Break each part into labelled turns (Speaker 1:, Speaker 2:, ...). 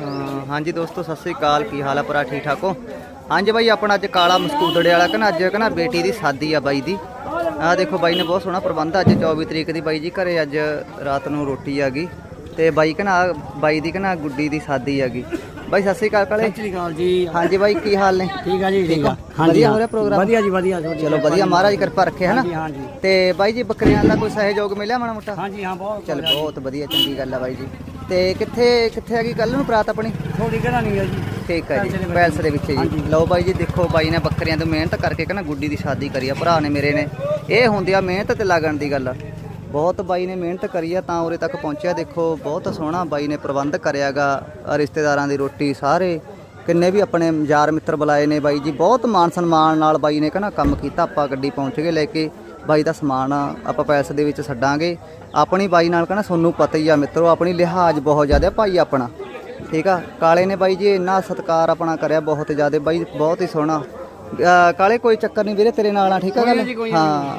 Speaker 1: ਹਾਂ, ਹਾਂਜੀ ਦੋਸਤੋ ਸਤਿ ਸ੍ਰੀ ਅਕਾਲ। ਕੀ ਹਾਲ ਆ ਭਰਾ ਠੀਕ ਠਾਕ ਹੋ? ਹਾਂਜੀ ਬਾਈ ਆਪਣਾ ਅੱਜ ਕਾਲਾ ਮਸਕੂਦੜੇ ਵਾਲਾ ਕਹਿੰਦਾ ਅੱਜ ਕਹਿੰਦਾ ਬੇਟੀ ਦੀ ਸ਼ਾਦੀ ਆ ਬਾਈ ਦੀ। ਆਹ ਦੇਖੋ ਬਾਈ ਨੇ ਬਹੁਤ ਸੋਹਣਾ ਪ੍ਰਬੰਧ ਆ, ਅੱਜ 24 ਤਰੀਕ ਦੀ। ਬਾਈ ਜੀ ਘਰੇ ਅੱਜ ਰਾਤ ਨੂੰ ਰੋਟੀ ਆ ਗਈ। ਤੇ ਬਾਈ ਆਹ ਬਾਈ ਦੀ ਕਹਿੰਦਾ ਗੁੱਡੀ ਦੀ ਸ਼ਾਦੀ ਆ ਗਈ। ਬਾਈ ਸਤਿ ਸ੍ਰੀ ਅਕਾਲ ਕਾਲੇ।
Speaker 2: ਸਤਿ ਸ੍ਰੀ ਅਕਾਲ ਜੀ।
Speaker 1: ਹਾਂਜੀ ਬਾਈ ਕੀ ਹਾਲ ਨੇ?
Speaker 2: ਠੀਕ ਆ ਜੀ ਠੀਕ ਆ।
Speaker 1: ਵਧੀਆ ਹੋ ਰਿਹਾ ਪ੍ਰੋਗਰਾਮ?
Speaker 2: ਵਧੀਆ ਜੀ ਵਧੀਆ।
Speaker 1: ਚਲੋ ਵਧੀਆ ਮਹਾਰਾਜ ਕਿਰਪਾ ਰੱਖੇ ਹਨਾ?
Speaker 2: ਹਾਂਜੀ ਹਾਂਜੀ।
Speaker 1: ਤੇ ਬਾਈ ਜੀ ਬੱਕਰੀਆਂ ਦਾ ਕੋਈ ਸਹਿਯੋਗ ਮਿਲਿਆ ਮਾੜਾ ਮੋਟਾ?
Speaker 2: ਹਾਂਜੀ ਹਾਂ ਬਹੁਤ
Speaker 1: ਚਲ ਬਹੁਤ ਵਧੀਆ ਚੰਗੀ ਗੱਲ ਆ ਬਾਈ ਜੀ। ਤੇ ਕਿੱਥੇ ਕਿੱਥੇ ਹੈਗੀ ਕੱਲ ਨੂੰ ਪ੍ਰਾਤ ਆਪਣੀ?
Speaker 2: ਥੋੜੀ ਕਿਹੜਾ ਨਹੀਂ ਹੈ ਜੀ।
Speaker 1: ਠੀਕ ਹੈ ਜੀ। ਪੈਲਸ ਦੇ ਵਿੱਚ। ਜੀ।
Speaker 2: ਹਾਂਜੀ।
Speaker 1: ਲਓ ਬਾਈ ਜੀ ਦੇਖੋ ਬਾਈ ਨੇ ਬੱਕਰੀਆਂ ਤੋਂ ਮਿਹਨਤ ਕਰਕੇ ਕਹਿੰਦਾ ਗੁੱਡੀ ਦੀ ਸ਼ਾਦੀ ਕਰੀ ਆ। ਭਰਾ ਨੇ ਮੇਰੇ ਨੇ। ਇਹ ਹੁੰਦੀ ਆ ਮਿਹਨਤ ਤੇ ਲੱਗਣ ਦੀ ਗੱਲ। ਬਹੁਤ ਬਾਈ ਨੇ ਮਿਹਨਤ ਕਰੀ ਆ ਤਾਂ ਉਰੇ ਤੱਕ ਪਹੁੰਚਿਆ। ਦੇਖੋ, ਬਹੁਤ ਸੋਹਣਾ ਬਾਈ ਨੇ ਪ੍ਰਬੰਧ ਕਰਿਆਗਾ ਰਿਸ਼ਤੇਦਾਰਾਂ ਦੀ ਰੋਟੀ, ਸਾਰੇ। ਕਿੰਨੇ ਵੀ ਆਪਣੇ ਯਾਰ ਮਿੱਤਰ ਬੁਲਾਏ ਨੇ ਬਾਈ ਜੀ। ਬਹੁਤ ਮਾਨ ਸਨਮਾਨ ਨਾਲ ਬਾਈ ਨੇ ਕਹਿੰਦਾ ਕੰਮ ਕੀਤਾ, ਆਪਾਂ ਗੱਡੀ ਪਹੁੰਚ ਗਏ ਲੈ ਕੇ। ਬਾਈ ਦਾ ਸਮਾਨ ਆਪਾਂ ਪੈਸੇ ਦੇ ਵਿੱਚ ਛੱਡਾਂਗੇ। ਆਪਣੀ ਬਾਈ ਨਾਲ ਕਹਿੰਦਾ ਤੁਹਾਨੂੰ ਪਤਾ ਹੀ ਆ ਮਿੱਤਰੋ, ਆਪਣੀ ਲਿਹਾਜ਼ ਬਹੁਤ ਜ਼ਿਆਦਾ ਭਾਈ ਆਪਣਾ। ਠੀਕ ਆ? ਕਾਲੇ ਨੇ ਬਾਈ ਜੀ ਇੰਨਾ ਸਤਿਕਾਰ ਆਪਣਾ ਕਰਿਆ ਬਹੁਤ ਜ਼ਿਆਦਾ। ਬਾਈ ਬਹੁਤ ਹੀ ਸੋਹਣਾ ਅਹ ਕਾਲੇ ਕੋਈ ਚੱਕਰ ਨਹੀਂ ਵੀਰੇ ਤੇਰੇ ਨਾਲ ਆ ਠੀਕ ਆ ਗੱਲ? ਹਾਂ।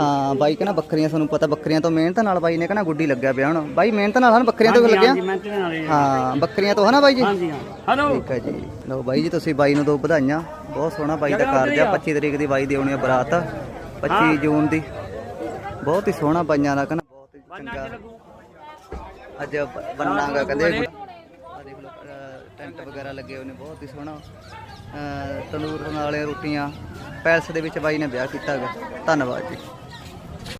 Speaker 1: ਹਾਂ ਬਾਈ ਕਹਿੰਦਾ ਬੱਕਰੀਆਂ ਤੁਹਾਨੂੰ ਪਤਾ ਬੱਕਰੀਆਂ ਤੋਂ ਮਿਹਨਤ ਨਾਲ ਬਾਈ ਨੇ ਕਹਿੰਦਾ ਗੁੱਡੀ ਲੱਗਿਆ ਪਿਆ ਹੁਣ। ਬਾਈ ਮਿਹਨਤ ਨਾਲ ਹਨ ਬੱਕਰੀਆਂ ਤੋਂ ਲੱਗਿਆ?
Speaker 2: ਹਾਂਜੀ ਨਾਲ ਹੀ ਆ।
Speaker 1: ਹਾਂ ਬੱਕਰੀਆਂ ਤੋਂ ਹਨਾ ਬਾਈ ਜੀ?
Speaker 2: ਹਾਂਜੀ ਹਾਂ। ਹੈਲੋ
Speaker 1: ਠੀਕ ਹੈ ਜੀ। ਲਓ ਬਾਈ ਜੀ ਤੁਸੀਂ ਬਾਈ ਨੂੰ ਦੋ ਵਧਾਈਆਂ। ਬਹੁਤ ਸੋਹਣਾ ਬਾਈ ਦਾ ਕਾਰਜ ਆ। 25 ਤਰੀਕ ਦੀ ਬਾਈ ਦੀ ਆਉਣੀ ਆ ਬਰਾਤ। 25 ਜੂਨ ਦੀ। ਬਹੁਤ ਹੀ ਸੋਹਣਾ ਬਾਈਆਂ ਦਾ ਕਹਿੰਦਾ। ਬਹੁਤ ਹੀ ਚੰਗਾ। ਅੱਜ ਬ- ਬੰਨਾਂਗਾ ਕਹਿੰਦੇ। ਟੈਂਟ ਵਗੈਰਾ ਲੱਗੇ ਹੋਏ ਨੇ, ਬਹੁਤ ਹੀ ਸੋਹਣਾ। ਅਹ, ਤੰਦੂਰ ਵਾਲੇ ਰੋਟੀਆਂ, ਪੈਲਸ ਦੇ ਵਿੱਚ ਬਾਈ ਨੇ ਵਿਆਹ ਕੀਤਾ ਹੈਗਾ। ਧੰਨਵਾਦ ਜੀ।